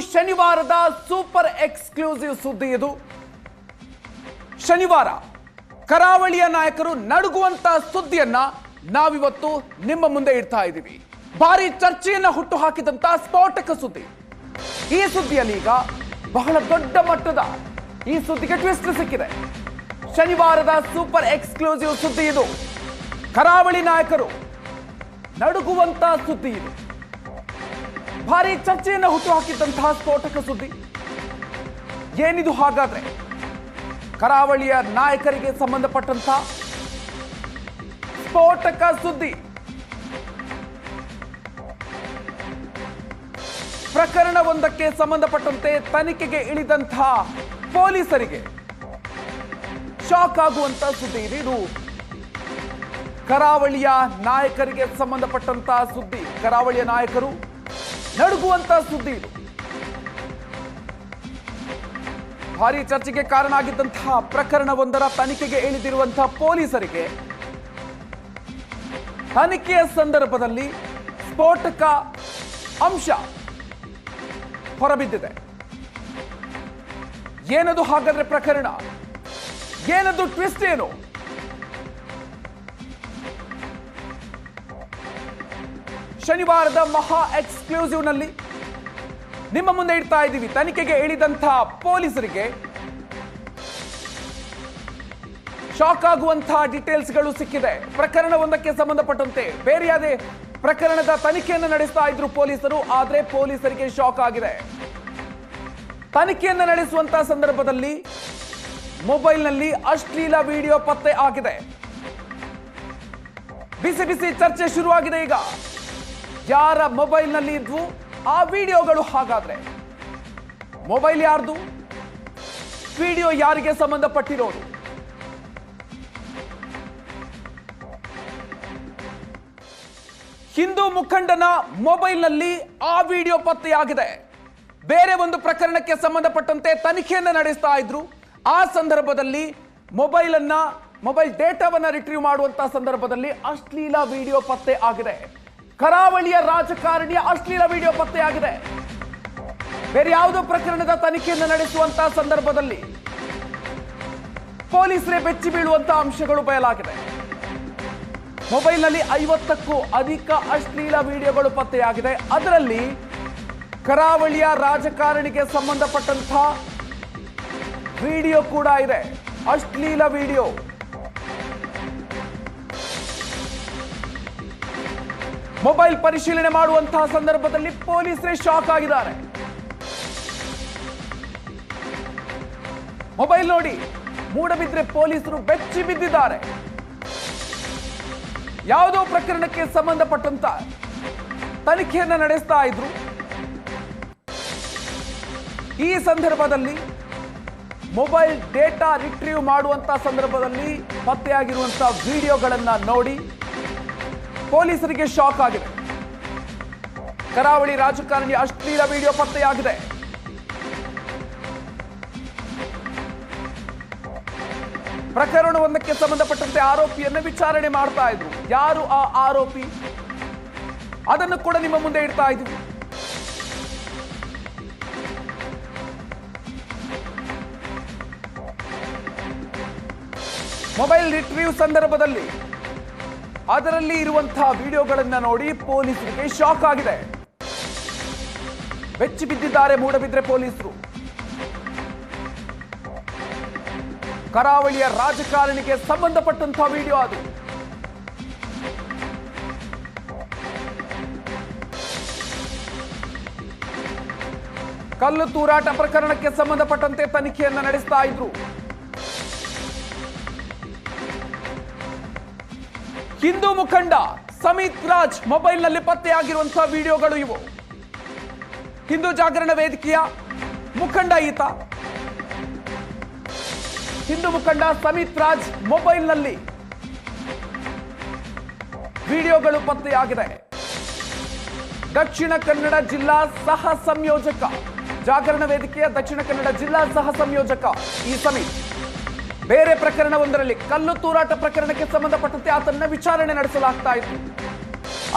ಶನಿವಾರದ super exclusive ಸುದ್ದಿ ಇದು. ಶನಿವಾರ ಕರಾವಳಿಯ ನಾಯಕರು ನಡುಗುವಂತ ಸುದ್ದಿಯನ್ನ ನಾವಿವತ್ತು ನಿಮ್ಮ ಮುಂದೆ ಇಡ್ತಾ ಇದ್ದೀವಿ. ಭಾರಿ ಚರ್ಚೆಯನ್ನ ಹುಟ್ಟು ಹಾಕಿದಂತ ಸ್ಫೋಟಕ ಸುದ್ದಿ. ಈ ಸುದ್ದಿಯಲ್ಲಿ ಈಗ ಬಹಳ ದೊಡ್ಡ ಮಟ್ಟದ ಈ ಸುದ್ದಿಗೆ ಟ್ವಿಸ್ಟ್ ಸಿಕ್ಕಿದೆ. ಶನಿವಾರದ ಸೂಪರ್ ಎಕ್ಸ್ಕ್ಲೂಸಿವ್ ಸುದ್ದಿ ಇದು. ಕರಾವಳಿ ನಾಯಕರು ನಡುಗುವಂತ ಸುದ್ದಿ ಇದು. ಭಾರಿ ಚರ್ಚೆಯನ್ನು ಹುಟ್ಟುಹಾಕಿದ್ದಂತಹ ಸ್ಫೋಟಕ ಸುದ್ದಿ. ಏನಿದು ಹಾಗಾದ್ರೆ? ಕರಾವಳಿಯ ನಾಯಕರಿಗೆ ಸಂಬಂಧಪಟ್ಟಂತಹ ಸ್ಫೋಟಕ ಸುದ್ದಿ. ಪ್ರಕರಣವೊಂದಕ್ಕೆ ಸಂಬಂಧಪಟ್ಟಂತೆ ತನಿಖೆಗೆ ಇಳಿದಂತಹ ಪೊಲೀಸರಿಗೆ ಶಾಕ್ ಆಗುವಂತ ಸುದ್ದಿ ಇದು ಕರಾವಳಿಯ ನಾಯಕರಿಗೆ ಸಂಬಂಧಪಟ್ಟಂತಹ ಸುದ್ದಿ. ಕರಾವಳಿಯ ನಾಯಕರು ನಡುಗುವಂತ ಸುದ್ದಿ ಇದು. ಭಾರಿ ಚರ್ಚೆಗೆ ಕಾರಣ ಆಗಿದ್ದಂತಹ ಪ್ರಕರಣವೊಂದರ ತನಿಖೆಗೆ ಇಳಿದಿರುವಂತಹ ಪೊಲೀಸರಿಗೆ ತನಿಖೆಯ ಸಂದರ್ಭದಲ್ಲಿ ಸ್ಫೋಟಕ ಅಂಶ ಹೊರಬಿದ್ದಿದೆ. ಏನದು ಹಾಗಾದ್ರೆ ಪ್ರಕರಣ? ಏನದು ಟ್ವಿಸ್ಟ್ ಏನು? ಶನಿವಾರದ ಮಹಾ ಎಕ್ಸ್ಕ್ಲೂಸಿವ್ನಲ್ಲಿ ನಿಮ್ಮ ಮುಂದೆ ಇಡ್ತಾ ಇದ್ದೀವಿ. ತನಿಖೆಗೆ ಇಳಿದಂತಹ ಪೊಲೀಸರಿಗೆ ಶಾಕ್ ಆಗುವಂತಹ ಡೀಟೇಲ್ಸ್ಗಳು ಸಿಕ್ಕಿದೆ. ಪ್ರಕರಣವೊಂದಕ್ಕೆ ಸಂಬಂಧಪಟ್ಟಂತೆ ಬೇರೆ ಯಾವುದೇ ಪ್ರಕರಣದ ತನಿಖೆಯನ್ನು ನಡೆಸ್ತಾ ಇದ್ರು ಪೊಲೀಸರು, ಆದರೆ ಪೊಲೀಸರಿಗೆ ಶಾಕ್ ಆಗಿದೆ. ತನಿಖೆಯನ್ನು ನಡೆಸುವಂತಹ ಸಂದರ್ಭದಲ್ಲಿ ಮೊಬೈಲ್ನಲ್ಲಿ ಅಶ್ಲೀಲ ವಿಡಿಯೋ ಪತ್ತೆ ಆಗಿದೆ. ಬಿಸಿ ಬಿಸಿ ಚರ್ಚೆ ಶುರುವಾಗಿದೆ ಈಗ. ಯಾರ ಮೊಬೈಲ್ನಲ್ಲಿ ಇದ್ವು, ಆ ವಿಡಿಯೋಗಳು ಹಾಗಾದ್ರೆ? ಮೊಬೈಲ್ ಯಾರ್ದು? ವಿಡಿಯೋ ಯಾರಿಗೆ ಸಂಬಂಧಪಟ್ಟಿರೋದು? ಹಿಂದೂ ಮುಖಂಡನ ಮೊಬೈಲ್ನಲ್ಲಿ ಆ ವಿಡಿಯೋ ಪತ್ತೆಯಾಗಿದೆ. ಬೇರೆ ಒಂದು ಪ್ರಕರಣಕ್ಕೆ ಸಂಬಂಧಪಟ್ಟಂತೆ ತನಿಖೆಯನ್ನು ನಡೆಸ್ತಾ ಇದ್ರು. ಆ ಸಂದರ್ಭದಲ್ಲಿ ಮೊಬೈಲ್ ಅನ್ನ ಮೊಬೈಲ್ ಡೇಟಾವನ್ನ ರಿಟ್ರೀವ್ ಮಾಡುವಂತಹ ಸಂದರ್ಭದಲ್ಲಿ ಅಶ್ಲೀಲ ವಿಡಿಯೋ ಪತ್ತೆ ಆಗಿದೆ. ಕರಾವಳಿಯ ರಾಜಕಾರಣಿಯ ಅಶ್ಲೀಲ ವಿಡಿಯೋ ಪತ್ತೆಯಾಗಿದೆ. ಬೇರೆ ಯಾವುದೋ ಪ್ರಕರಣದ ತನಿಖೆಯನ್ನು ನಡೆಸುವಂತಹ ಸಂದರ್ಭದಲ್ಲಿ ಪೊಲೀಸರೇ ಬೆಚ್ಚಿ ಬೀಳುವಂತಹ ಅಂಶಗಳು ಬಯಲಾಗಿದೆ. ಮೊಬೈಲ್ನಲ್ಲಿ ಐವತ್ತಕ್ಕೂ ಅಧಿಕ ಅಶ್ಲೀಲ ವಿಡಿಯೋಗಳು ಪತ್ತೆಯಾಗಿದೆ. ಅದರಲ್ಲಿ ಕರಾವಳಿಯ ರಾಜಕಾರಣಿಗೆ ಸಂಬಂಧಪಟ್ಟಂತ ವಿಡಿಯೋ ಕೂಡ ಇದೆ. ಅಶ್ಲೀಲ ವಿಡಿಯೋ. ಮೊಬೈಲ್ ಪರಿಶೀಲನೆ ಮಾಡುವಂತಹ ಸಂದರ್ಭದಲ್ಲಿ ಪೊಲೀಸರೇ ಶಾಕ್ ಆಗಿದ್ದಾರೆ. ಮೊಬೈಲ್ ನೋಡಿ, ಮೂಡಬಿದ್ರೆ ಪೊಲೀಸರು ಬೆಚ್ಚಿ ಬಿದ್ದಿದ್ದಾರೆ. ಯಾವುದೋ ಪ್ರಕರಣಕ್ಕೆ ಸಂಬಂಧಪಟ್ಟಂತ ತನಿಖೆಯನ್ನ ನಡೆಸ್ತಾ ಇದ್ರು. ಈ ಸಂದರ್ಭದಲ್ಲಿ ಮೊಬೈಲ್ ಡೇಟಾ ರಿಟ್ರೀವ್ ಮಾಡುವಂತ ಸಂದರ್ಭದಲ್ಲಿ ಪತ್ತೆಯಾಗಿರುವಂತಹ ವಿಡಿಯೋಗಳನ್ನು ನೋಡಿ ಪೊಲೀಸರಿಗೆ ಶಾಕ್ ಆಗಿದೆ. ಕರಾವಳಿ ರಾಜಕಾರಣಿ ಅಶ್ಲೀಲ ವಿಡಿಯೋ ಪತ್ತೆಯಾಗಿದೆ. ಪ್ರಕರಣವೊಂದಕ್ಕೆ ಸಂಬಂಧಪಟ್ಟಂತೆ ಆರೋಪಿಯನ್ನು ವಿಚಾರಣೆ ಮಾಡ್ತಾ ಇದ್ರು. ಯಾರು ಆ ಆರೋಪಿ? ಅದನ್ನು ಕೂಡ ನಿಮ್ಮ ಮುಂದೆ ಇಡ್ತಾ ಇದ್ವಿ ಮೊಬೈಲ್ ರಿಟ್ರೀವ್ ಸಂದರ್ಭದಲ್ಲಿ ಅದರಲ್ಲಿ ಇರುವಂತಹ ವಿಡಿಯೋಗಳನ್ನ ನೋಡಿ ಪೊಲೀಸರಿಗೆ ಶಾಕ್ ಆಗಿದೆ. ಬೆಚ್ಚಿ ಬಿದ್ದಿದ್ದಾರೆ ಮೂಡಬಿದ್ರೆ ಪೊಲೀಸರು. ಕರಾವಳಿಯ ರಾಜಕಾರಣಿಗೆ ಸಂಬಂಧಪಟ್ಟಂತಹ ವಿಡಿಯೋ ಅದು. ಕಲ್ಲು ತೂರಾಟ ಪ್ರಕರಣಕ್ಕೆ ಸಂಬಂಧಪಟ್ಟಂತೆ ತನಿಖೆಯನ್ನ ನಡೆಸ್ತಾ ಇದ್ರು. ಹಿಂದೂ ಮುಖಂಡ ಸಮಿತ್ ರಾಜ್ ಮೊಬೈಲ್ನಲ್ಲಿ ಪತ್ತೆಯಾಗಿರುವಂತಹ ವಿಡಿಯೋಗಳು ಇವು. ಹಿಂದೂ ಜಾಗರಣ ವೇದಿಕೆಯ ಮುಖಂಡ ಈತ. ಹಿಂದೂ ಮುಖಂಡ ಸಮಿತ್ ರಾಜ್ ಮೊಬೈಲ್ನಲ್ಲಿ ವಿಡಿಯೋಗಳು ಪತ್ತೆಯಾಗಿದೆ. ದಕ್ಷಿಣ ಕನ್ನಡ ಜಿಲ್ಲಾ ಸಹ ಸಂಯೋಜಕ. ಜಾಗರಣ ವೇದಿಕೆಯ ದಕ್ಷಿಣ ಕನ್ನಡ ಜಿಲ್ಲಾ ಸಹ ಸಂಯೋಜಕ ಈ ಸಮಿತ್. ಬೇರೆ ಪ್ರಕರಣವೊಂದರಲ್ಲಿ ಕಲ್ಲು ತೂರಾಟ ಪ್ರಕರಣಕ್ಕೆ ಸಂಬಂಧಪಟ್ಟಂತೆ ಆತನ ವಿಚಾರಣೆ ನಡೆಸಲಾಗ್ತಾ ಇತ್ತು.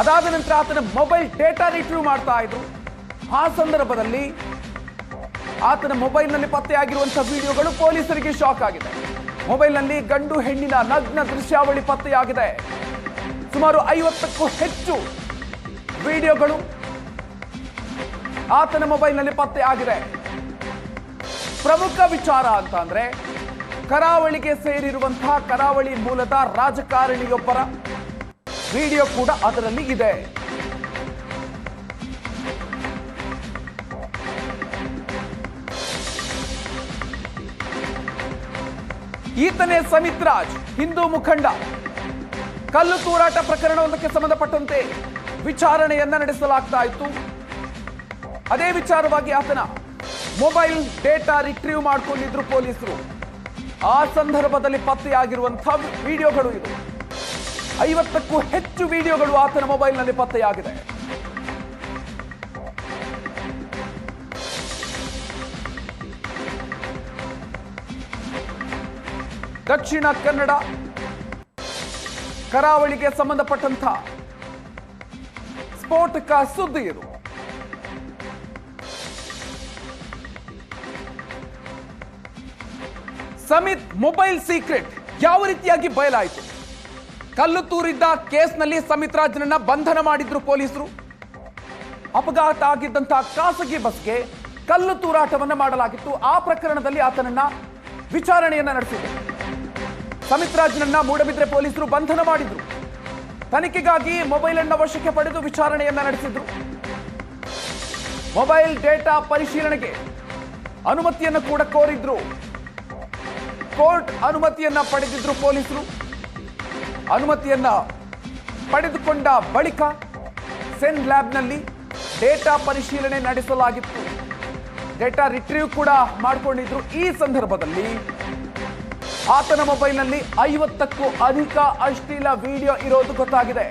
ಅದಾದ ನಂತರ ಆತನ ಮೊಬೈಲ್ ಡೇಟಾ ರಿಟ್ರೀವ್ ಮಾಡ್ತಾ ಇದ್ರು. ಆ ಸಂದರ್ಭದಲ್ಲಿ ಆತನ ಮೊಬೈಲ್ನಲ್ಲಿ ಪತ್ತೆಯಾಗಿರುವಂತಹ ವಿಡಿಯೋಗಳು ಪೊಲೀಸರಿಗೆ ಶಾಕ್ ಆಗಿದೆ. ಮೊಬೈಲ್ನಲ್ಲಿ ಗಂಡು ಹೆಣ್ಣಿನ ನಗ್ನ ದೃಶ್ಯಾವಳಿ ಪತ್ತೆಯಾಗಿದೆ. ಸುಮಾರು ಐವತ್ತಕ್ಕೂ ಹೆಚ್ಚು ವಿಡಿಯೋಗಳು ಆತನ ಮೊಬೈಲ್ನಲ್ಲಿ ಪತ್ತೆಯಾಗಿದೆ. ಪ್ರಮುಖ ವಿಚಾರ ಅಂತ ಅಂದ್ರೆ ಕರಾವಳಿಗೆ ಸೇರಿರುವಂತಹ ಕರಾವಳಿ ಮೂಲದ ರಾಜಕಾರಣಿಯೊಬ್ಬರ ವಿಡಿಯೋ ಕೂಡ ಅದರಲ್ಲಿ ಇದೆ. ಈತನೇ ಸಮಿತ್ ರಾಜ್ ಹಿಂದೂ ಮುಖಂಡ. ಕಲ್ಲು ತೂರಾಟ ಪ್ರಕರಣವೊಂದಕ್ಕೆ ಸಂಬಂಧಪಟ್ಟಂತೆ ವಿಚಾರಣೆಯನ್ನ ನಡೆಸಲಾಗ್ತಾ ಇತ್ತು. ಅದೇ ವಿಚಾರವಾಗಿ ಆತನ ಮೊಬೈಲ್ ಡೇಟಾ ರಿಟ್ರೀವ್ ಮಾಡಿಕೊಂಡಿದ್ರು ಪೊಲೀಸರು. ಆ ಸಂದರ್ಭದಲ್ಲಿ ಪತ್ತೆಯಾಗಿರುವಂತಹ ವಿಡಿಯೋಗಳು ಇದು ಐವತ್ತಕ್ಕೂ ಹೆಚ್ಚು ವಿಡಿಯೋಗಳು ಆತನ ಮೊಬೈಲ್ನಲ್ಲಿ ಪತ್ತೆಯಾಗಿದೆ. ದಕ್ಷಿಣ ಕನ್ನಡ ಕರಾವಳಿಗೆ ಸಂಬಂಧಪಟ್ಟಂತ ಸ್ಫೋಟಕ ಸುದ್ದಿ ಇದು. ಸಮಿತ್ ಮೊಬೈಲ್ ಸೀಕ್ರೆಟ್ ಯಾವ ರೀತಿಯಾಗಿ ಬಯಲಾಯಿತು? ಕಲ್ಲು ತೂರಿದ್ದ ಕೇಸ್ನಲ್ಲಿ ಸಮಿತ್ ರಾಜ್ನನ್ನ ಬಂಧನ ಮಾಡಿದ್ರು ಪೊಲೀಸರು. ಅಪಘಾತ ಆಗಿದ್ದಂತಹ ಖಾಸಗಿ ಬಸ್ಗೆ ಕಲ್ಲು ತೂರಾಟವನ್ನು ಮಾಡಲಾಗಿತ್ತು. ಆ ಪ್ರಕರಣದಲ್ಲಿ ಆತನನ್ನ ವಿಚಾರಣೆಯನ್ನ ನಡೆಸಿದೆ. ಸಮಿತ್ ರಾಜ್ನನ್ನ ಮೂಡಬಿದ್ರೆ ಪೊಲೀಸರು ಬಂಧನ ಮಾಡಿದ್ರು. ತನಿಖೆಗಾಗಿ ಮೊಬೈಲ್ ಅನ್ನ ವಶಕ್ಕೆ ಪಡೆದು ವಿಚಾರಣೆಯನ್ನ ನಡೆಸಿದ್ರು. ಮೊಬೈಲ್ ಡೇಟಾ ಪರಿಶೀಲನೆಗೆ ಅನುಮತಿಯನ್ನು ಕೂಡ ಕೋರಿದ್ರು. ಕೋರ್ಟ್ ಅನುಮತಿಯನ್ನ ಪಡೆದಿದ್ರು ಪೊಲೀಸರು. ಅನುಮತಿಯನ್ನ ಪಡೆದುಕೊಂಡ ಬಳಿಕ ಸೆನ್ ಲ್ಯಾಬ್ನಲ್ಲಿ ಡೇಟಾ ಪರಿಶೀಲನೆ ನಡೆಸಲಾಗಿತ್ತು. ಡೇಟಾ ರಿಟ್ರೀವ್ ಕೂಡ ಮಾಡಿಕೊಂಡಿದ್ರು. ಈ ಸಂದರ್ಭದಲ್ಲಿ ಆತನ ಮೊಬೈಲ್ನಲ್ಲಿ ಐವತ್ತಕ್ಕೂ ಅಧಿಕ ಅಶ್ಲೀಲ ವಿಡಿಯೋ ಇರೋದು ಗೊತ್ತಾಗಿದೆ.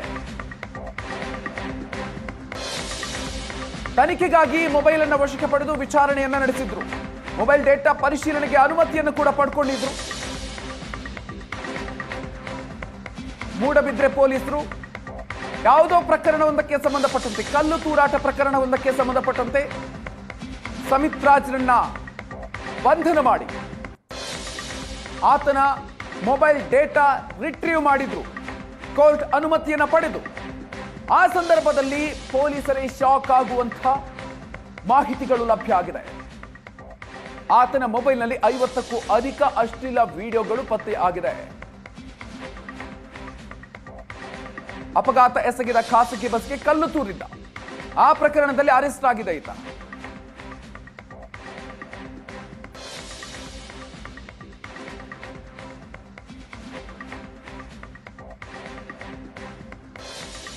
ತನಿಖೆಗಾಗಿ ಮೊಬೈಲ್ ಅನ್ನು ವಶಕ್ಕೆ ಪಡೆದು ವಿಚಾರಣೆಯನ್ನ ನಡೆಸಿದ್ರು. ಮೊಬೈಲ್ ಡೇಟಾ ಪರಿಶೀಲನೆಗೆ ಅನುಮತಿಯನ್ನು ಕೂಡ ಪಡ್ಕೊಂಡಿದ್ರು. ಮೂಡಬಿದ್ರೆ ಪೊಲೀಸರು. ಯಾವುದೋ ಪ್ರಕರಣವೊಂದಕ್ಕೆ ಸಂಬಂಧಪಟ್ಟಂತೆ, ಕಲ್ಲು ತೂರಾಟ ಪ್ರಕರಣವೊಂದಕ್ಕೆ ಸಂಬಂಧಪಟ್ಟಂತೆ ಸಮಿತ್ ರಾಜ್ರನ್ನ ಬಂಧನ ಮಾಡಿ. ಆತನ ಮೊಬೈಲ್ ಡೇಟಾ ರಿಟ್ರೀವ್ ಮಾಡಿದ್ರು. ಕೋರ್ಟ್ ಅನುಮತಿಯನ್ನು ಪಡೆದು. ಆ ಸಂದರ್ಭದಲ್ಲಿ ಪೊಲೀಸರೇ ಶಾಕ್ ಆಗುವಂಥ ಮಾಹಿತಿಗಳು ಲಭ್ಯ ಆಗಿದೆ. ಆತನ ಮೊಬೈಲ್ನಲ್ಲಿ ಐವತ್ತಕ್ಕೂ ಅಧಿಕ ಅಶ್ಲೀಲ ವಿಡಿಯೋಗಳು ಪತ್ತೆ ಆಗಿದೆ ಅಪಘಾತ ಎಸಗಿದ ಖಾಸಗಿ ಬಸ್ಗೆ ಕಲ್ಲು ತೂರಿದ್ದ. ಆ ಪ್ರಕರಣದಲ್ಲಿ ಅರೆಸ್ಟ್ ಆಗಿದೆ ಈತ.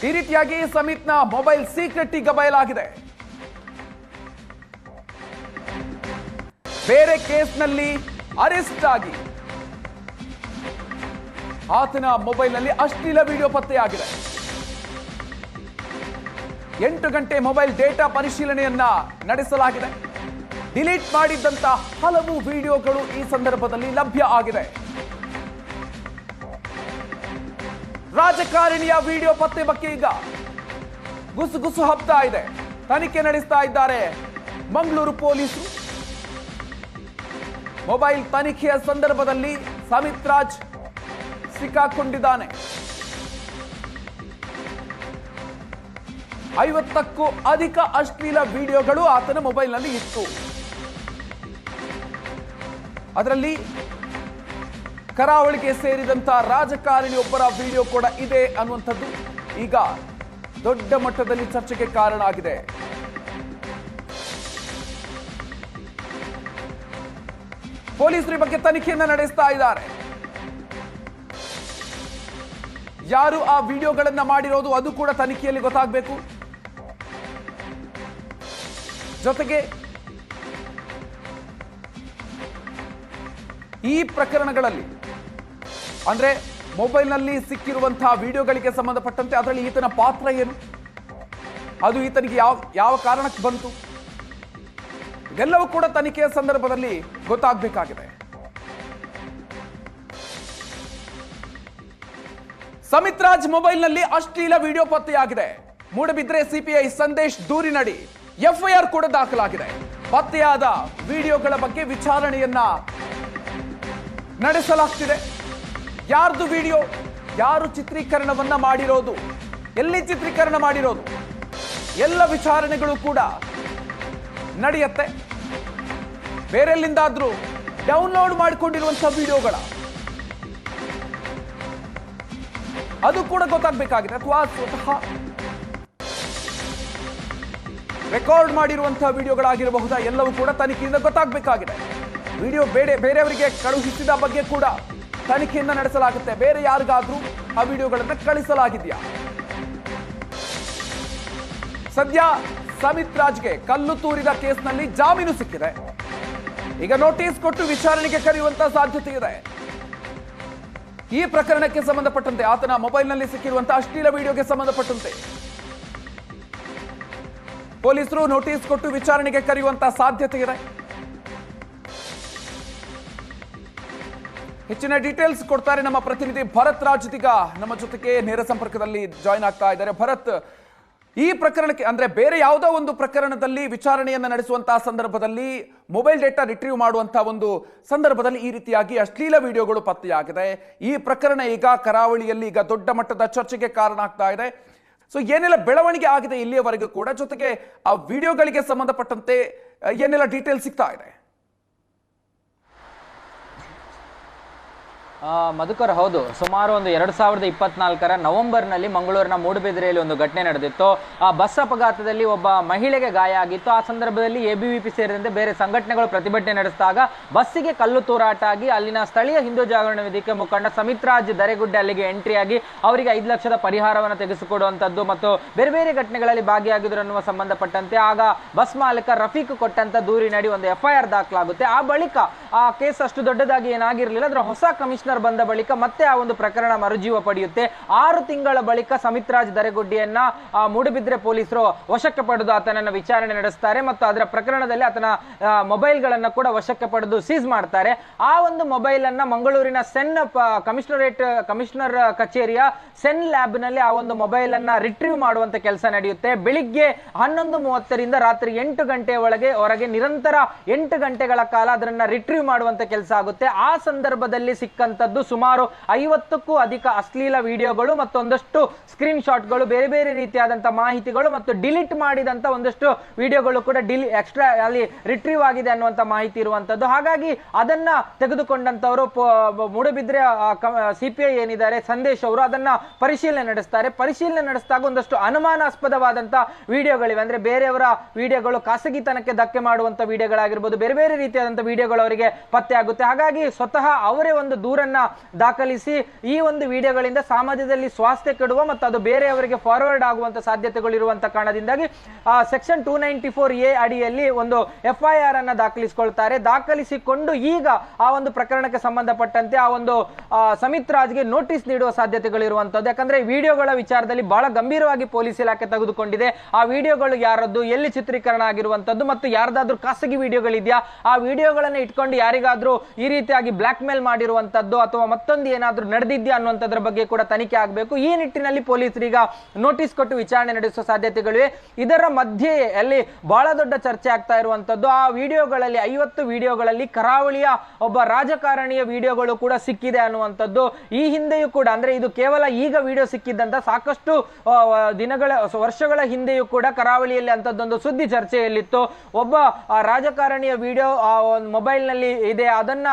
ಈ ರೀತಿಯಾಗಿ ಸಮಿತ್ನ ಮೊಬೈಲ್ ಸೀಕ್ರೆಟ್ ಈಗ ಬಯಲಾಗಿದೆ. ಬೇರೆ ಕೇಸ್ನಲ್ಲಿ ಅರೆಸ್ಟ್ ಆಗಿ. ಆತನ ಮೊಬೈಲ್ನಲ್ಲಿ ಅಶ್ಲೀಲ ವಿಡಿಯೋ ಪತ್ತೆಯಾಗಿದೆ. ಎಂಟು ಗಂಟೆ ಮೊಬೈಲ್ ಡೇಟಾ ಪರಿಶೀಲನೆಯನ್ನ ನಡೆಸಲಾಗಿದೆ. ಡಿಲೀಟ್ ಮಾಡಿದ್ದಂತ ಹಲವು ವಿಡಿಯೋಗಳು ಈ ಸಂದರ್ಭದಲ್ಲಿ ಲಭ್ಯ ಆಗಿದೆ. ರಾಜಕಾರಣಿಯ ವಿಡಿಯೋ ಪತ್ತೆ ಬಗ್ಗೆ ಈಗ ಗುಸುಗುಸು ಹಬ್ತಾ ಇದೆ. ತನಿಖೆ ನಡೆಸ್ತಾ ಇದ್ದಾರೆ ಮಂಗಳೂರು ಪೊಲೀಸರು. ಮೊಬೈಲ್ ತನಿಖೆಯ ಸಂದರ್ಭದಲ್ಲಿ ಸಮಿತ್ ರಾಜ್ ಸಿಕ್ಕಾಕೊಂಡಿದ್ದಾನೆ. ಐವತ್ತಕ್ಕೂ ಅಧಿಕ ಅಶ್ಲೀಲ ವಿಡಿಯೋಗಳು ಆತನ ಮೊಬೈಲ್ನಲ್ಲಿ ಇತ್ತು. ಅದರಲ್ಲಿ ಕರಾವಳಿಗೆ ಸೇರಿದಂತ ರಾಜಕಾರಣಿಯೊಬ್ಬರ ವಿಡಿಯೋ ಕೂಡ ಇದೆ ಅನ್ನುವಂಥದ್ದು ಈಗ ದೊಡ್ಡ ಮಟ್ಟದಲ್ಲಿ ಚರ್ಚೆಗೆ ಕಾರಣ ಆಗಿದೆ. ಪೊಲೀಸರು ಈ ಬಗ್ಗೆ ತನಿಖೆಯನ್ನ ನಡೆಸ್ತಾ ಇದ್ದಾರೆ. ಯಾರು ಆ ವಿಡಿಯೋಗಳನ್ನ ಮಾಡಿರೋದು ಅದು ಕೂಡ ತನಿಖೆಯಲ್ಲಿ ಗೊತ್ತಾಗಬೇಕು. ಜೊತೆಗೆ ಈ ಪ್ರಕರಣಗಳಲ್ಲಿ, ಅಂದ್ರೆ ಮೊಬೈಲ್ನಲ್ಲಿ ಸಿಕ್ಕಿರುವಂತಹ ವಿಡಿಯೋಗಳಿಗೆ ಸಂಬಂಧಪಟ್ಟಂತೆ ಅದರಲ್ಲಿ ಈತನ ಪಾತ್ರ ಏನು? ಅದು ಈತನಿಗೆ ಯಾವ ಯಾವ ಕಾರಣಕ್ಕೆ ಬಂತು? ಇದೆಲ್ಲವೂ ಕೂಡ ತನಿಖೆಯ ಸಂದರ್ಭದಲ್ಲಿ ಗೊತ್ತಾಗಬೇಕಾಗಿದೆ. ಸಮಿತ್ ರಾಜ್ ಮೊಬೈಲ್ನಲ್ಲಿ ಅಶ್ಲೀಲ ವಿಡಿಯೋ ಪತ್ತೆಯಾಗಿದೆ. ಮೂಡಬಿದ್ರೆ ಸಿಪಿಐ ಸಂದೇಶ್ ದೂರಿನಡಿ ಎಫ್ಐಆರ್ ಕೂಡ ದಾಖಲಾಗಿದೆ. ಪತ್ತೆಯಾದ ವಿಡಿಯೋಗಳ ಬಗ್ಗೆ ವಿಚಾರಣೆಯನ್ನ ನಡೆಸಲಾಗ್ತಿದೆ. ಯಾರ್ದು ವಿಡಿಯೋ, ಯಾರು ಚಿತ್ರೀಕರಣವನ್ನ ಮಾಡಿರೋದು, ಎಲ್ಲಿ ಚಿತ್ರೀಕರಣ ಮಾಡಿರೋದು, ಎಲ್ಲ ವಿಚಾರಣೆಗಳು ಕೂಡ ನಡೆಯುತ್ತೆ. ಬೇರೆಲ್ಲಿಂದಾದ್ರೂ ಡೌನ್ಲೋಡ್ ಮಾಡಿಕೊಂಡಿರುವಂಥ ವಿಡಿಯೋಗಳ. ಅದು ಕೂಡ ಗೊತ್ತಾಗಬೇಕಾಗಿದೆ. ಅಥವಾ ಸ್ವತಃ ರೆಕಾರ್ಡ್ ಮಾಡಿರುವಂತಹ ವಿಡಿಯೋಗಳಾಗಿರಬಹುದಾ ಎಲ್ಲವೂ ಕೂಡ ತನಿಖೆಯಿಂದ ಗೊತ್ತಾಗಬೇಕಾಗಿದೆ. ವಿಡಿಯೋ ಬೇರೆ, ಬೇರೆಯವರಿಗೆ ಕಳುಹಿಸಿದ ಬಗ್ಗೆ ಕೂಡ ತನಿಖೆಯಿಂದ ನಡೆಸಲಾಗುತ್ತೆ. ಬೇರೆ ಯಾರಿಗಾದ್ರೂ ಆ ವಿಡಿಯೋಗಳನ್ನು ಕಳಿಸಲಾಗಿದೆಯಾ? ಸದ್ಯ ಸಮಿತ್ ರಾಜ್ಗೆ ಕಲ್ಲು ತೂರಿದ ಕೇಸ್ನಲ್ಲಿ ಜಾಮೀನು ಸಿಕ್ಕಿದೆ. ಈಗ ನೋಟಿಸ್ ಕೊಟ್ಟು ವಿಚಾರಣೆಗೆ ಕರೆಯುವಂತ ಸಾಧ್ಯತೆ ಇದೆ. ಈ ಪ್ರಕರಣಕ್ಕೆ ಸಂಬಂಧಪಟ್ಟಂತೆ ಆತನ ಮೊಬೈಲ್ನಲ್ಲಿ ಸಿಕ್ಕಿರುವಂತಹ ಅಶ್ಲೀಲ ವಿಡಿಯೋಗೆ ಸಂಬಂಧಪಟ್ಟಂತೆ. ಪೊಲೀಸರು ನೋಟಿಸ್ ಕೊಟ್ಟು ವಿಚಾರಣೆಗೆ ಕರೆಯುವಂತ ಸಾಧ್ಯತೆ ಇದೆ. ಹೆಚ್ಚಿನ ಡೀಟೇಲ್ಸ್ ಕೊಡ್ತಾರೆ ನಮ್ಮ ಪ್ರತಿನಿಧಿ ಭರತ್ ರಾಜ್ ನಮ್ಮ ಜೊತೆಗೆ ನೇರ ಸಂಪರ್ಕದಲ್ಲಿ ಜಾಯ್ನ್ ಆಗ್ತಾ ಇದ್ದಾರೆ. ಭರತ್ ಈ ಪ್ರಕರಣಕ್ಕೆ ಅಂದ್ರೆ ಬೇರೆ ಯಾವುದೋ ಒಂದು ಪ್ರಕರಣದಲ್ಲಿ ವಿಚಾರಣೆಯನ್ನು ನಡೆಸುವಂತಹ ಸಂದರ್ಭದಲ್ಲಿ ಮೊಬೈಲ್ ಡೇಟಾ ರಿಟ್ರೀವ್ ಮಾಡುವಂತಹ ಒಂದು ಸಂದರ್ಭದಲ್ಲಿ ಈ ರೀತಿಯಾಗಿ ಅಶ್ಲೀಲ ವಿಡಿಯೋಗಳು ಪತ್ತೆಯಾಗಿದೆ. ಈ ಪ್ರಕರಣ ಈಗ ಕರಾವಳಿಯಲ್ಲಿ ಈಗ ದೊಡ್ಡ ಮಟ್ಟದ ಚರ್ಚೆಗೆ ಕಾರಣ ಆಗ್ತಾ ಇದೆ. ಸೊ ಏನೆಲ್ಲ ಬೆಳವಣಿಗೆ ಆಗಿದೆ ಇಲ್ಲಿಯವರೆಗೂ ಕೂಡ ಜೊತೆಗೆ ಆ ವಿಡಿಯೋಗಳಿಗೆ ಸಂಬಂಧಪಟ್ಟಂತೆ, ಏನೆಲ್ಲ ಡೀಟೇಲ್ ಸಿಗ್ತಾ ಇದೆ? ಮಧುಕರ್, ಹೌದು. ಸುಮಾರು ಒಂದು ಎರಡು ಸಾವಿರದ ಇಪ್ಪತ್ನಾಲ್ಕರ ನವೆಂಬರ್ನಲ್ಲಿ ಮಂಗಳೂರಿನ ಮೂಡುಬಿದಿರೆಯಲ್ಲಿ ಒಂದು ಘಟನೆ ನಡೆದಿತ್ತು. ಆ ಬಸ್ ಅಪಘಾತದಲ್ಲಿ ಒಬ್ಬ ಮಹಿಳೆಗೆ ಗಾಯ ಆಗಿತ್ತು. ಆ ಸಂದರ್ಭದಲ್ಲಿ ಎಬಿವಿಪಿ ಸೇರಿದಂತೆ ಬೇರೆ ಸಂಘಟನೆಗಳು ಪ್ರತಿಭಟನೆ ನಡೆಸಿದಾಗ ಬಸ್ಸಿಗೆ ಕಲ್ಲು ತೂರಾಟ ಆಗಿ ಅಲ್ಲಿನ ಸ್ಥಳೀಯ ಹಿಂದೂ ಜಾಗರಣ ವೇದಿಕೆ ಮುಖಂಡ ಸಮಿತ್ರಾಜ್ ದರೆಗುಡ್ಡೆ ಅಲ್ಲಿಗೆ ಎಂಟ್ರಿ ಆಗಿ ಅವರಿಗೆ ಐದು ಲಕ್ಷದ ಪರಿಹಾರವನ್ನು ತೆಗೆಸಿಕೊಡುವಂಥದ್ದು ಮತ್ತು ಬೇರೆ ಬೇರೆ ಘಟನೆಗಳಲ್ಲಿ ಭಾಗಿಯಾಗಿದ್ರು ಅನ್ನುವ ಸಂಬಂಧಪಟ್ಟಂತೆ ಆಗ ಬಸ್ ಮಾಲೀಕ ರಫೀಕ್ ಕೊಟ್ಟಂತ ದೂರಿನಡಿ ಒಂದು ಎಫ್ಐಆರ್ ದಾಖಲಾಗುತ್ತೆ. ಆ ಬಳಿಕ ಆ ಕೇಸ್ ಅಷ್ಟು ದೊಡ್ಡದಾಗಿ ಏನಾಗಿರಲಿಲ್ಲ. ಅದರ ಹೊಸ ಕಮಿಷನರ್ ಬಂದ ಬಳಿಕ ಮತ್ತೆ ಆ ಒಂದು ಪ್ರಕರಣ ಮರುಜೀವ ಪಡೆಯುತ್ತೆ. ಆರು ತಿಂಗಳ ಬಳಿಕ ಸಮಿತ್ರಾಜ್ ದರೆಗುಡ್ಡಿಯನ್ನ ಮೂಡುಬಿದ್ರೆ ಪೊಲೀಸರು ವಶಕ್ಕೆ ಪಡೆದು ಆತನನ್ನು ವಿಚಾರಣೆ ನಡೆಸ್ತಾರೆ ಮತ್ತು ಅದರ ಪ್ರಕರಣದಲ್ಲಿ ಆತನ ಮೊಬೈಲ್ ಗಳನ್ನ ಕೂಡ ವಶಕ್ಕೆ ಪಡೆದು ಸೀಸ್ ಮಾಡ್ತಾರೆ. ಆ ಒಂದು ಮೊಬೈಲ್ ಅನ್ನ ಮಂಗಳೂರಿನ ಸೆನ್ ಕಮಿಷನರೇಟ್, ಕಮಿಷನರ್ ಕಚೇರಿಯ ಸೆನ್ ಲ್ಯಾಬ್ನಲ್ಲಿ ಆ ಒಂದು ಮೊಬೈಲ್ ಅನ್ನ ರಿಟ್ರೀವ್ ಮಾಡುವಂತ ಕೆಲಸ ನಡೆಯುತ್ತೆ. ಬೆಳಿಗ್ಗೆ ಹನ್ನೊಂದು ಮೂವತ್ತರಿಂದ ರಾತ್ರಿ ಎಂಟು ಗಂಟೆ ಒಳಗೆ, ಹೊರಗೆ ನಿರಂತರ ಎಂಟು ಗಂಟೆಗಳ ಕಾಲ ಅದನ್ನ ರಿಟ್ರೀವ್ ಮಾಡುವಂತ ಕೆಲಸ ಆಗುತ್ತೆ. ಆ ಸಂದರ್ಭದಲ್ಲಿ ಸಿಕ್ಕಂತದ್ದು ಸುಮಾರು ಐವತ್ತಕ್ಕೂ ಅಧಿಕ ಅಶ್ಲೀಲ ವಿಡಿಯೋಗಳು ಮತ್ತೊಂದಷ್ಟು ಸ್ಕ್ರೀನ್ ಶಾಟ್ಗಳು ಬೇರೆ ಬೇರೆ ರೀತಿಯಾದಂತ ಮಾಹಿತಿಗಳು ಮತ್ತು ಡಿಲೀಟ್ ಮಾಡಿದಂತ ಒಂದಷ್ಟು ವಿಡಿಯೋಗಳು ಕೂಡ ಡಿಲಿ ಎಕ್ಸ್ಟ್ರಾ ಅಲ್ಲಿ ರಿಟ್ರೀವ್ ಆಗಿದೆ ಅನ್ನುವಂತ ಮಾಹಿತಿ ಇರುವಂತದ್ದು. ಹಾಗಾಗಿ ಅದನ್ನ ತೆಗೆದುಕೊಂಡಂತವರು ಮೂಡಬಿದ್ರೆ ಸಿಪಿಐ ಏನಿದ್ದಾರೆ, ಸಂದೇಶ್ ಅವರು ಅದನ್ನ ಪರಿಶೀಲನೆ ನಡೆಸ್ತಾರೆ. ಪರಿಶೀಲನೆ ನಡೆಸಿದಾಗ ಒಂದಷ್ಟು ಅನುಮಾನಾಸ್ಪದವಾದಂತ ವಿಡಿಯೋಗಳಿವೆ. ಅಂದ್ರೆ ಬೇರೆಯವರ ವಿಡಿಯೋಗಳು ಖಾಸಗಿತನಕ್ಕೆ ಧಕ್ಕೆ ಮಾಡುವಂತ ವಿಡಿಯೋಗಳಾಗಿರ್ಬೋದು, ಬೇರೆ ಬೇರೆ ರೀತಿಯಾದಂತ ವಿಡಿಯೋಗಳು ಅವರಿಗೆ ಪತ್ತೆ ಆಗುತ್ತೆ. ಹಾಗಾಗಿ ಸ್ವತಃ ಅವರೇ ಒಂದು ದಾಖಲಿಸಿ ಈ ಒಂದು ವಿಡಿಯೋಗಳಿಂದ ಸಮಾಜದಲ್ಲಿ ಸ್ವಾಸ್ಥ್ಯ ಕೆಡುವ ಮತ್ತು ಅದು ಬೇರೆಯವರಿಗೆ ಫಾರ್ವರ್ಡ್ ಆಗುವಂತ ಸಾಧ್ಯತೆಗಳು ಇರುವಂತ ಕಾರಣದಿಂದಾಗಿ section two ninety four A ಅಡಿಯಲ್ಲಿ ಒಂದು ಎಫ್ಐಆರ್ ಅನ್ನ ದಾಖಲಿಸಿಕೊಳ್ತಾರೆ. ದಾಖಲಿಸಿಕೊಂಡು ಈಗ ಆ ಒಂದು ಪ್ರಕರಣಕ್ಕೆ ಸಂಬಂಧಪಟ್ಟಂತೆ ಆ ಒಂದು ಸಮಿತ್ ರಾಜ್ಗೆ ನೋಟಿಸ್ ನೀಡುವ ಸಾಧ್ಯತೆಗಳು ಇರುವಂತದ್ದು ಯಾಕಂದ್ರೆ ವಿಡಿಯೋಗಳ ವಿಚಾರದಲ್ಲಿ ಬಹಳ ಗಂಭೀರವಾಗಿ ಪೊಲೀಸ್ ಇಲಾಖೆ ತೆಗೆದುಕೊಂಡಿದೆ. ಆ ವಿಡಿಯೋಗಳು ಯಾರದ್ದು, ಎಲ್ಲಿ ಚಿತ್ರೀಕರಣ ಆಗಿರುವಂತದ್ದು ಮತ್ತು ಯಾರ್ದಾದ್ರೂ ಖಾಸಗಿ ವಿಡಿಯೋಗಳಿದೆಯಾ, ಆ ವಿಡಿಯೋಗಳನ್ನ ಇಟ್ಕೊಂಡು ಯಾರಿಗಾದ್ರೂ ಈ ರೀತಿಯಾಗಿ ಬ್ಲಾಕ್ ಮೇಲ್ ಮಾಡಿರುವಂತದ್ದು ಅಥವಾ ಮತ್ತೊಂದು ಏನಾದರೂ ನಡೆದಿದ್ಯಾ ಅನ್ನುವಂಥದ್ರ ಬಗ್ಗೆ ಕೂಡ ತನಿಖೆ ಆಗಬೇಕು. ಈ ನಿಟ್ಟಿನಲ್ಲಿ ಈಗ ನೋಟಿಸ್ ಕೊಟ್ಟು ವಿಚಾರಣೆ ನಡೆಸುವ ಸಾಧ್ಯತೆಗಳಿವೆ. ಇದರ ಮಧ್ಯೆ ಅಲ್ಲಿ ಬಹಳ ದೊಡ್ಡ ಚರ್ಚೆ ಆಗ್ತಾ ಇರುವಂತದ್ದು ಆ ವಿಡಿಯೋಗಳಲ್ಲಿ, ಐವತ್ತು ವಿಡಿಯೋಗಳಲ್ಲಿ ಕರಾವಳಿಯ ಒಬ್ಬ ರಾಜಕಾರಣಿಯ ವಿಡಿಯೋಗಳು ಕೂಡ ಸಿಕ್ಕಿದೆ ಅನ್ನುವಂಥದ್ದು. ಈ ಹಿಂದೆಯೂ ಕೂಡ, ಅಂದ್ರೆ ಇದು ಕೇವಲ ಈಗ ವಿಡಿಯೋ ಸಿಕ್ಕಿದ್ದಂತ ಸಾಕಷ್ಟು ದಿನಗಳ, ವರ್ಷಗಳ ಹಿಂದೆಯೂ ಕೂಡ ಕರಾವಳಿಯಲ್ಲಿ ಅಂತದ್ದೊಂದು ಸುದ್ದಿ ಚರ್ಚೆಯಲ್ಲಿತ್ತು. ಒಬ್ಬ ರಾಜಕಾರಣಿಯ ವಿಡಿಯೋ ಮೊಬೈಲ್ನಲ್ಲಿ ಇದೆ. ಅದನ್ನ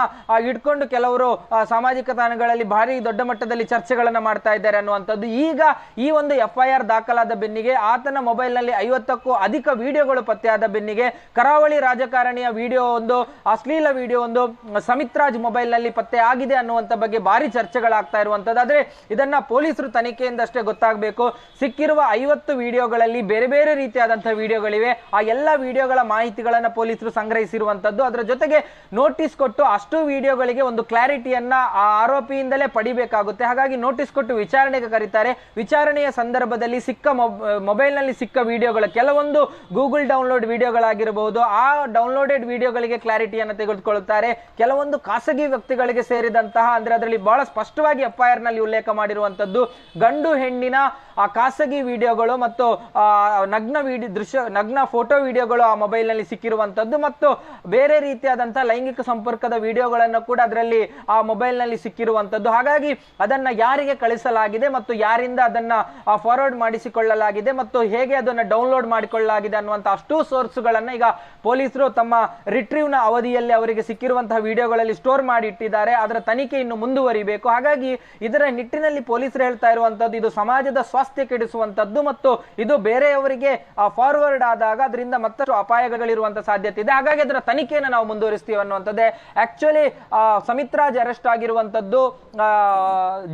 ಇಟ್ಕೊಂಡು ಕೆಲವರು ಸಾಮಾಜಿಕ ತಾಣಗಳಲ್ಲಿ ಭಾರಿ ದೊಡ್ಡ ಮಟ್ಟದಲ್ಲಿ ಚರ್ಚೆಗಳನ್ನು ಮಾಡ್ತಾ ಇದ್ದಾರೆ ಅನ್ನುವಂಥದ್ದು. ಈಗ ಈ ಒಂದು ಎಫ್ಐಆರ್ ದಾಖಲಾದ ಬೆನ್ನಿಗೆ ಆತನ ಮೊಬೈಲ್ನಲ್ಲಿ ಐವತ್ತಕ್ಕೂ ಅಧಿಕ ವಿಡಿಯೋಗಳು ಪತ್ತೆಯಾದ ಬೆನ್ನಿಗೆ ಕರಾವಳಿ ರಾಜಕಾರಣಿಯ ವಿಡಿಯೋ ಒಂದು, ಅಶ್ಲೀಲ ವಿಡಿಯೋ ಒಂದು ಸಮಿತ್ರಾಜ್ ಮೊಬೈಲ್ನಲ್ಲಿ ಪತ್ತೆ ಆಗಿದೆ ಅನ್ನುವಂಥ ಬಗ್ಗೆ ಭಾರಿ ಚರ್ಚೆಗಳಾಗ್ತಾ ಇರುವಂಥದ್ದು. ಆದರೆ ಇದನ್ನ ಪೊಲೀಸರು ತನಿಖೆಯಿಂದಷ್ಟೇ ಗೊತ್ತಾಗಬೇಕು. ಸಿಕ್ಕಿರುವ ಐವತ್ತು ವಿಡಿಯೋಗಳಲ್ಲಿ ಬೇರೆ ಬೇರೆ ರೀತಿಯಾದಂಥ ವಿಡಿಯೋಗಳಿವೆ. ಆ ಎಲ್ಲ ವಿಡಿಯೋಗಳ ಮಾಹಿತಿಗಳನ್ನು ಪೊಲೀಸರು ಸಂಗ್ರಹಿಸಿರುವಂಥದ್ದು. ಅದರ ಜೊತೆಗೆ ನೋಟಿಸ್ ಕೊಟ್ಟು ಅಷ್ಟು ವಿಡಿಯೋಗಳಿಗೆ ಒಂದು ಕ್ಲಾರಿಟಿಯನ್ನ ಆ ಆರೋಪಿಯಿಂದಲೇ ಪಡಿಬೇಕಾಗುತ್ತೆ. ಹಾಗಾಗಿ ನೋಟಿಸ್ ಕೊಟ್ಟು ವಿಚಾರಣೆಗೆ ಕರೀತಾರೆ. ವಿಚಾರಣೆಯ ಸಂದರ್ಭದಲ್ಲಿ ಸಿಕ್ಕ ಮೊಬೈಲ್ನಲ್ಲಿ ಸಿಕ್ಕ ವಿಡಿಯೋಗಳು, ಕೆಲವೊಂದು ಗೂಗಲ್ ಡೌನ್ಲೋಡ್ ವಿಡಿಯೋಗಳಾಗಿರಬಹುದು. ಆ ಡೌನ್ಲೋಡೆಡ್ ವಿಡಿಯೋಗಳಿಗೆ ಕ್ಲಾರಿಟಿಯನ್ನು ತೆಗೆದುಕೊಳ್ಳುತ್ತಾರೆ. ಕೆಲವೊಂದು ಖಾಸಗಿ ವ್ಯಕ್ತಿಗಳಿಗೆ ಸೇರಿದಂತಹ, ಅಂದ್ರೆ ಅದರಲ್ಲಿ ಬಹಳ ಸ್ಪಷ್ಟವಾಗಿ ಎಫ್ನಲ್ಲಿ ಉಲ್ಲೇಖ ಮಾಡಿರುವಂತದ್ದು ಗಂಡು ಹೆಣ್ಣಿನ ಆ ಖಾಸಗಿ ವಿಡಿಯೋಗಳು ಮತ್ತು ನಗ್ನ ವಿಡಿಯೋ ದೃಶ್ಯ, ನಗ್ನ ಫೋಟೋ ವಿಡಿಯೋಗಳು ಆ ಮೊಬೈಲ್ನಲ್ಲಿ ಸಿಕ್ಕಿರುವಂತದ್ದು ಮತ್ತು ಬೇರೆ ರೀತಿಯಾದಂತಹ ಲೈಂಗಿಕ ಸಂಪರ್ಕದ ವಿಡಿಯೋಗಳನ್ನು ಕೂಡ ಅದರಲ್ಲಿ ಆ ಮೊಬೈಲ್ ನಲ್ಲಿ ಸಿಕ್ಕಿರುವಂತದ್ದು. ಹಾಗಾಗಿ ಅದನ್ನ ಯಾರಿಗೆ ಕಳಿಸಲಾಗಿದೆ ಮತ್ತು ಯಾರಿಂದ ಅದನ್ನ ಫಾರ್ವರ್ಡ್ ಮಾಡಿಸಿಕೊಳ್ಳಲಾಗಿದೆ ಮತ್ತು ಹೇಗೆ ಅದನ್ನ ಡೌನ್ಲೋಡ್ ಮಾಡಿಕೊಳ್ಳಲಾಗಿದೆ ಅನ್ನುವಂಥ ಅಷ್ಟು ಸೋರ್ಸ್ಗಳನ್ನು ಈಗ ಪೊಲೀಸರು ತಮ್ಮ ರಿಟ್ರೀವ್ನ ಅವಧಿಯಲ್ಲಿ ಅವರಿಗೆ ಸಿಕ್ಕಿರುವಂತಹ ವಿಡಿಯೋಗಳಲ್ಲಿ ಸ್ಟೋರ್ ಮಾಡಿ ಇಟ್ಟಿದ್ದಾರೆ ಅದರ ತನಿಖೆ ಇನ್ನು ಮುಂದುವರಿಬೇಕು. ಹಾಗಾಗಿ ಇದರ ನಿಟ್ಟಿನಲ್ಲಿ ಪೊಲೀಸರು ಹೇಳ್ತಾ ಇರುವಂತದ್ದು, ಇದು ಸಮಾಜದ ಸ್ವಾಸ್ಥ್ಯ ಕೆಡಿಸುವಂಥದ್ದು ಮತ್ತು ಇದು ಬೇರೆಯವರಿಗೆ ಫಾರ್ವರ್ಡ್ ಆದಾಗ ಅದರಿಂದ ಮತ್ತಷ್ಟು ಅಪಾಯಗಳಿರುವಂತಹ ಸಾಧ್ಯತೆ ಇದೆ. ಹಾಗಾಗಿ ಅದರ ತನಿಖೆಯನ್ನು ನಾವು ಮುಂದುವರಿಸ್ತೀವಿ ಅನ್ನುವಂಥದ್ದೇ. ಆಕ್ಚುಲಿ ಸಮಿತ್ ರಾಜ್ ಅರೆಸ್ಟ್ ಆಗಿರುವಂತದ್ದು ಆ,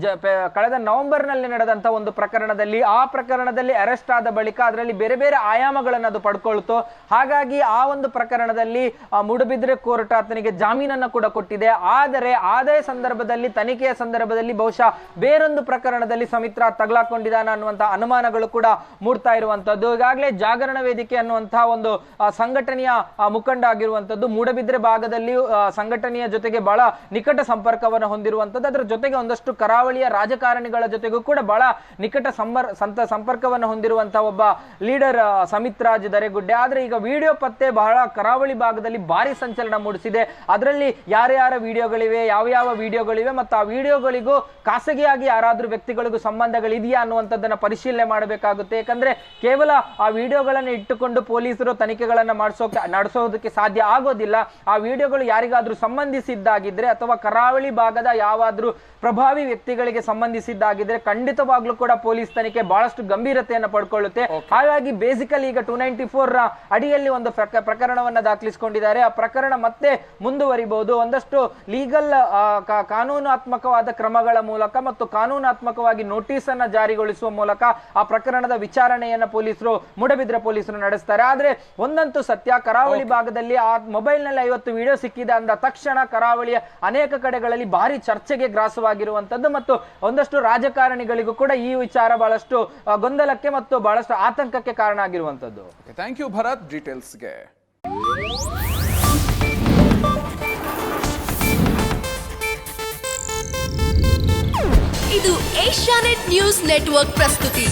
ಜ- ಪೆ- ಕಳೆದ ನವೆಂಬರ್ನಲ್ಲಿ ನಡೆದಂತ ಒಂದು ಪ್ರಕರಣದಲ್ಲಿ ಆ ಪ್ರಕರಣದಲ್ಲಿ ಅರೆಸ್ಟ್ ಆದ ಬಳಿಕ ಅದರಲ್ಲಿ ಬೇರೆ ಬೇರೆ ಆಯಾಮಗಳನ್ನು ಅದು ಪಡ್ಕೊಳ್ತು. ಹಾಗಾಗಿ ಆ ಒಂದು ಪ್ರಕರಣದಲ್ಲಿ ಮೂಡುಬಿದ್ರೆ ಕೋರ್ಟ್ ಆತನಿಗೆ ಜಾಮೀನನ್ನ ಕೂಡ ಕೊಟ್ಟಿದೆ. ಆದರೆ ಅದೇ ಸಂದರ್ಭದಲ್ಲಿ ತನಿಖೆಯ ಸಂದರ್ಭದಲ್ಲಿ ಬಹುಶಃ ಬೇರೊಂದು ಪ್ರಕರಣದಲ್ಲಿ ಸಮಿತ್ರ ತಗಲಾಕೊಂಡಿದ್ದಾನ ಅನ್ನುವಂತಹ ಅನುಮಾನಗಳು ಕೂಡ ಮೂಡ್ತಾ ಇರುವಂತದ್ದು ಈಗಾಗಲೇ ಜಾಗರಣ ವೇದಿಕೆ ಅನ್ನುವಂತಹ ಒಂದು ಸಂಘಟನೆಯ ಮುಖಂಡ ಆಗಿರುವಂತದ್ದು ಮೂಡಬಿದ್ರೆ ಭಾಗದಲ್ಲಿ ಸಂಘಟನೆಯ ಜೊತೆಗೆ ಬಹಳ ನಿಕಟ ಸಂಪರ್ಕವನ್ನು ಹೊಂದಿರುವಂತದ್ದು. ಅದರ ಜೊತೆಗೆ ಒಂದಷ್ಟು ಕರಾವಳಿಯ ರಾಜಕಾರಣಿಗಳ ಜೊತೆಗೂ ಕೂಡ ಬಹಳ ನಿಕಟ ಸಂಬರ್, ಸಂತ, ಸಂಪರ್ಕವನ್ನು ಹೊಂದಿರುವಂತಹ ಒಬ್ಬ ಲೀಡರ್ ಸಮಿತ್ ರಾಜ್ ದರೆಗುಡ್ಡೆ ಆದ್ರೆ ಈಗ ವಿಡಿಯೋ ಪತ್ತೆ ಬಹಳ ಕರಾವಳಿ ಭಾಗದಲ್ಲಿ ಭಾರಿ ಸಂಚಲನ ಮೂಡಿಸಿದೆ. ಅದರಲ್ಲಿ ಯಾರ್ಯಾರ ವಿಡಿಯೋಗಳಿವೆ ಯಾವ ಯಾವ ವಿಡಿಯೋಗಳಿವೆ ಮತ್ತು ಆ ವಿಡಿಯೋಗಳಿಗೂ ಖಾಸಗಿಯಾಗಿ ಯಾರಾದ್ರೂ ವ್ಯಕ್ತಿಗಳಿಗೂ ಸಂಬಂಧಗಳಿದೆಯಾ ಅನ್ನುವಂಥದ್ದನ್ನ ಪರಿಶೀಲನೆ ಮಾಡಬೇಕಾಗುತ್ತೆ. ಯಾಕಂದ್ರೆ ಕೇವಲ ಆ ವಿಡಿಯೋಗಳನ್ನು ಇಟ್ಟುಕೊಂಡು ಪೊಲೀಸರು ತನಿಖೆಗಳನ್ನ ಮಾಡಿಸೋಕೆ, ನಡೆಸೋದಕ್ಕೆ ಸಾಧ್ಯ ಆಗೋದಿಲ್ಲ. ಆ ವಿಡಿಯೋಗಳು ಯಾರಿಗಾದ್ರೂ ಸಂಬಂಧಿಸಿದ್ದಾಗಿದ್ರೆ ಅಥವಾ ಕರಾವಳಿ ಭಾಗದ ಯಾವಾದ್ರೂ ಪ್ರಭಾವಿ ವ್ಯಕ್ತಿಗಳಿಗೆ ಸಂಬಂಧಿಸಿದ್ದಾಗಿದ್ರೆ ಖಂಡಿತವಾಗ್ಲೂ ಕೂಡ ಪೊಲೀಸ್ ತನಿಖೆ ಬಹಳಷ್ಟು ಗಂಭೀರತೆಯನ್ನು ಪಡ್ಕೊಳ್ಳುತ್ತೆ. ಹಾಗಾಗಿ ಬೇಸಿಕಲಿ ಈಗ ಟೂ ನೈಂಟಿ ಫೋರ್ ಅಡಿಯಲ್ಲಿ ಒಂದು ಪ್ರಕರಣವನ್ನು ದಾಖಲಿಸಿಕೊಂಡಿದ್ದಾರೆ. ಆ ಪ್ರಕರಣ ಮತ್ತೆ ಮುಂದುವರಿಬಹುದು. ಒಂದಷ್ಟು ಲೀಗಲ್ ಕಾನೂನಾತ್ಮಕವಾದ ಕ್ರಮಗಳ ಮೂಲಕ ಮತ್ತು ಕಾನೂನಾತ್ಮಕವಾಗಿ ನೋಟಿಸ್ ಅನ್ನ ಜಾರಿಗೊಳಿಸುವ ಮೂಲಕ ಆ ಪ್ರಕರಣದ ವಿಚಾರಣೆಯನ್ನ ಪೊಲೀಸರು ಮುಡಬಿದ್ರೆ ಪೊಲೀಸರು ನಡೆಸ್ತಾರೆ. ಆದ್ರೆ ಒಂದಂತೂ ಸತ್ಯ ಕರಾವಳಿ ಭಾಗದಲ್ಲಿ ಆ ಮೊಬೈಲ್ನಲ್ಲಿ ಐವತ್ತು ವಿಡಿಯೋ ಸಿಕ್ಕಿದೆ ಅಂದ ತಕ್ಷಣ ಕರಾವಳಿಯ ಅನೇಕ ಕಡೆಗಳಲ್ಲಿ ಭಾರಿ ಚರ್ಚೆಗೆ ಗ್ರಾಸವಾಗಿರುವಂತದ್ದು ಮತ್ತು ಒಂದಷ್ಟು ರಾಜಕಾರಣಿಗಳಿಗೂ ಕೂಡ ಈ ವಿಚಾರ ಬಹಳಷ್ಟು ಗೊಂದಲಕ್ಕೆ ಮತ್ತು ಬಹಳಷ್ಟು ಆತಂಕಕ್ಕೆ ಕಾರಣ ಆಗಿರುವಂತದ್ದು ಥ್ಯಾಂಕ್ ಯು ಭರತ್ ಡೀಟೇಲ್ಸ್ಗೆ ಇದು ಏಷ್ಯಾನೆಟ್ ನ್ಯೂಸ್ ನೆಟ್ವರ್ಕ್ ಪ್ರಸ್ತುತಿ.